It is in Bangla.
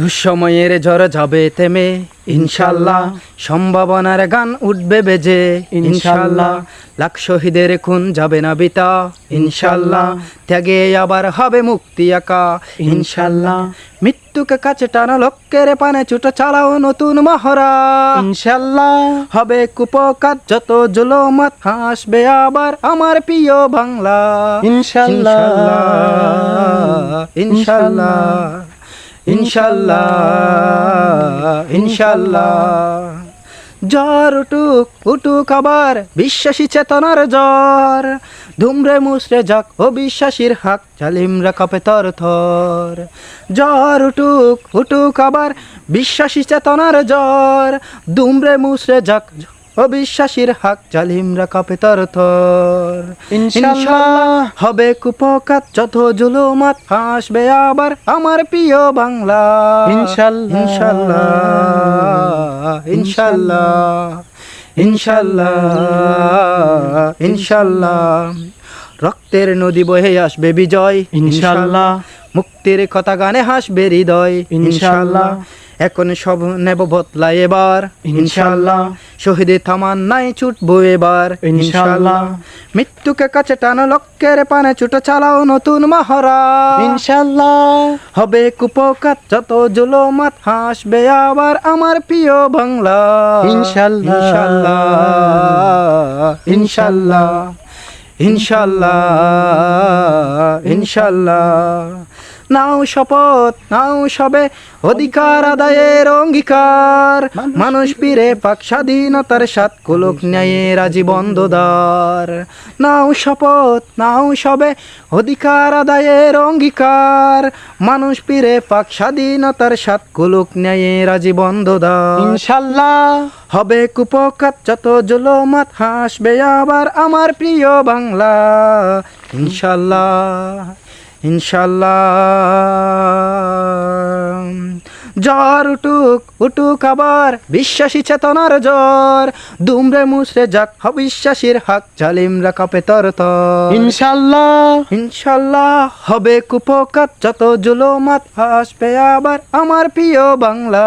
দুঃসময়ের ঝড় যাবে থেমে ইনশাল্লাহ সম্ভাবনার গান উঠবে বেজে। ইনশাল্লাহ লাখ শহীদের খুন যাবে না বিতা। ইনশাল্লাহ ত্যাগে আবার হবে মুক্তি একা। ইনশাল্লাহ মৃত্যুকে কাছে টানা লক্ষ্যের পানে ছুটো চালাও নতুন মহড়া। ইনশাল্লাহ হবে কুপকাত যত জুলমাত হাসবে আবার আমার প্রিয় বাংলা। ইনশাল্লাহ ইনশাল্লাহ। ইনশাল্লাহ ইনশাল্লাহ। জ্বর উঠুক উঠুক আবার বিশ্বাসী চেতনার জ্বর। ধুমরে মুসরে যাক অবিশ্বাসীর হাক জালিমরা কাপে তর থর। জ্বর উঠুক উঠুক আবার বিশ্বাসী চেতনার জ্বর। দুমরে মুসরে যাক অবিশ্বাসীর হাক জালিমরা কাপে তর থর। ইনশাল্লাহ। হবে কুপকাত যত জুলুমাত হাসবে আবার আমার প্রিয় বাংলা। ইনশাল্লাহ। ইনশাল্লাহ ইনশাল্লাহ ইনশাল্লাহ ইনশাল্লাহ। রক্তের নদী বহে আসবে বিজয়। ইনশাল্লাহ। মুক্তির কথা গানে হাসবে হৃদয়। ইনশাল্লাহ। এখন সব নেব বদলা এবার। ইনশাল্লাহ। শহীদে থামান নাই ছুটবো এবার। ইনশাল্লাহ। মৃত্যুকে কাছে টানো লক্ষ্যের পানে ছুটো চালাও নতুন মহড়া ইনশাল্লাহ। হবে কুপকাত যত জুলমাত হাসবে আবার আমার প্রিয় বাংলা। ইনশাল্লাহ। ইনশাল্লাহ। ইনশাল্লাহ। ইনশাল্লাহ ইনশাল্লাহ। নাও শপথ, নাও সবে অধিকার আদায়ের অঙ্গীকার। মানুষ পীরে পাক স্বাধীনতার সাত কুলক ন্যায়ের আজীবন দোদার। নাও শপথ, নাও সবে অধিকার আদায়ের অঙ্গীকার। মানুষ পীরে পাক স্বাধীনতার সাত কুলক ন্যায়ের আজীবন দোদার। ইনশাল্লাহ। হবে কুপকাত যত জুলমাত হাসবে আবার আমার প্রিয় বাংলা। ইনশাল্লাহ ইনশাল্লাহ। জ্বর উঠুক উঠুক আবার বিশ্বাসী চেতনার জ্বর। দুমরে মুসরে যাক অবিশ্বাসীর হাক জালিমরা কাপে তর। ইনশাল্লাহ। ইনশাল্লাহ হবে কুপকাত যত জুলমাত হাসবে আবার আমার প্রিয় বাংলা।